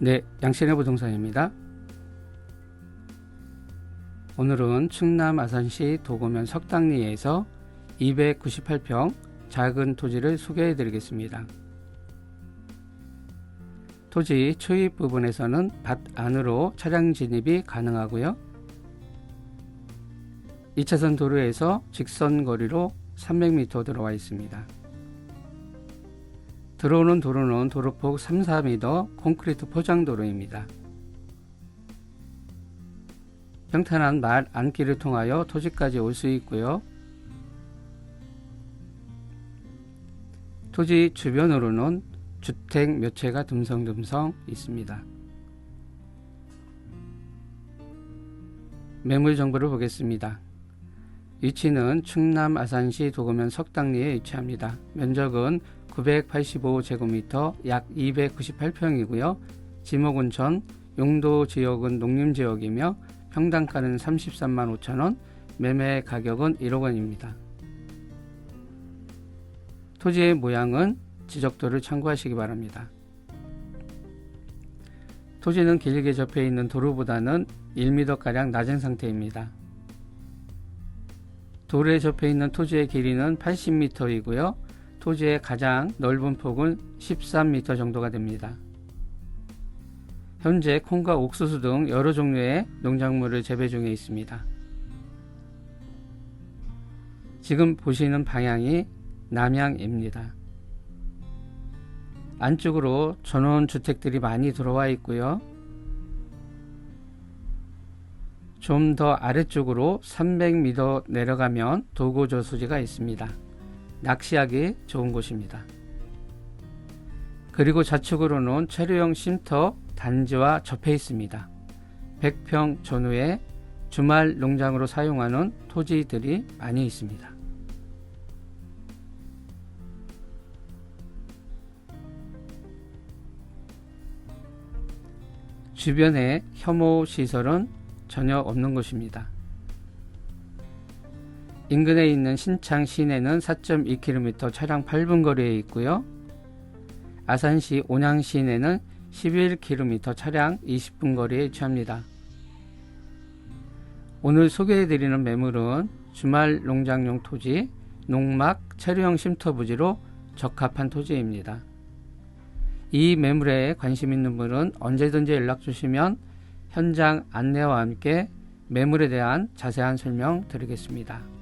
네, 양신의 부동산입니다. 오늘은 충남 아산시 도구면 석당리에서 298평 작은 토지를 소개해 드리겠습니다. 토지 초입 부분에서는 밭 안으로 차량 진입이 가능하고요. 2차선 도로에서 직선 거리로 300m 들어와 있습니다. 들어오는 도로는 도로폭 3, 4m 콘크리트 포장도로입니다. 평탄한 말 안길을 통하여 토지까지 올 수 있고요. 토지 주변으로는 주택 몇 채가 듬성듬성 있습니다. 매물 정보를 보겠습니다. 위치는 충남 아산시 도구면 석당리에 위치합니다. 면적은 985제곱미터 약 298평이고요. 지목은천, 용도 지역은 농림 지역이며 평당가는 33만 5천원, 매매 가격은 1억 원입니다. 토지의 모양은 지적도를 참고하시기 바랍니다. 토지는 길게 접해 있는 도로보다는 1m가량 낮은 상태입니다. 도로에 접해 있는 토지의 길이는 80m이고요. 토지의 가장 넓은 폭은 13m 정도가 됩니다. 현재 콩과 옥수수 등 여러 종류의 농작물을 재배 중에 있습니다. 지금 보시는 방향이 남향입니다. 안쪽으로 전원 주택들이 많이 들어와 있고요. 좀 더 아래쪽으로 300m 내려가면 도고 저수지가 있습니다. 낚시하기 좋은 곳입니다. 그리고 좌측으로는 체류형 쉼터 단지와 접해 있습니다. 100평 전후에 주말 농장으로 사용하는 토지들이 많이 있습니다. 주변에 혐오 시설은 전혀 없는 곳입니다. 인근에 있는 신창 시내는 4.2km 차량 8분 거리에 있고요. 아산시 온양 시내는 11km 차량 20분 거리에 위치합니다. 오늘 소개해드리는 매물은 주말 농장용 토지, 농막, 체류형 쉼터 부지로 적합한 토지입니다. 이 매물에 관심 있는 분은 언제든지 연락 주시면 현장 안내와 함께 매물에 대한 자세한 설명 드리겠습니다.